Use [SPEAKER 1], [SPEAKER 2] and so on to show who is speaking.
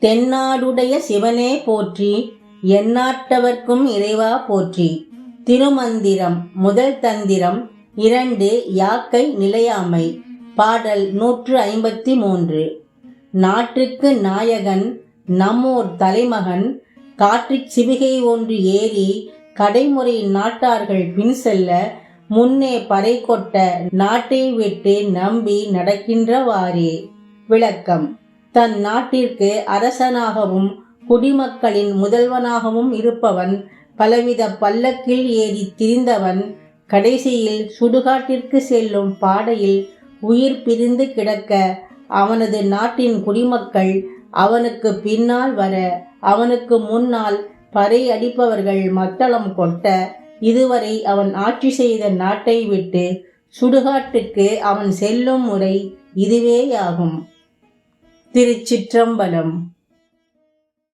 [SPEAKER 1] தென்னாடுடைய சிவனே போற்றி எந்நாட்டவர்க்கும் இறைவா போற்றி. திருமந்திரம் முதல் தந்திரம் இரண்டு யாக்கை நிலையாமை. பாடல் நூற்று ஐம்பத்தி மூன்று. நாட்டுக்கு நாயகன் நம்மோர் தலைமகன். காற்றிற் சிவிகை ஒன்று ஏறி கடைமுறை நாட்டார்கள் பின் செல்ல முன்னே பறை கொட்ட நாட்டை விட்டு நம்பி நடக்கின்றவாறே விளக்கம். தன் நாட்டிற்கு அரசனாகவும் குடிமக்களின் முதல்வனாகவும் இருப்பவன் பலவித பல்லக்கில் ஏறி திரிந்தவன் கடைசியில் சுடுகாட்டிற்கு செல்லும் பாடையில் உயிர் பிரிந்து கிடக்க அவனது நாட்டின் குடிமக்கள் அவனுக்கு பின்னால் வர அவனுக்கு முன்னால் பறை அடிப்பவர்கள் மத்தளம் கொட்ட இதுவரை அவன் ஆட்சி செய்த நாட்டை விட்டு சுடுகாட்டுக்கு அவன் செல்லும் முறை இதுவேயாகும். திருச்சிற்றம்பலம்.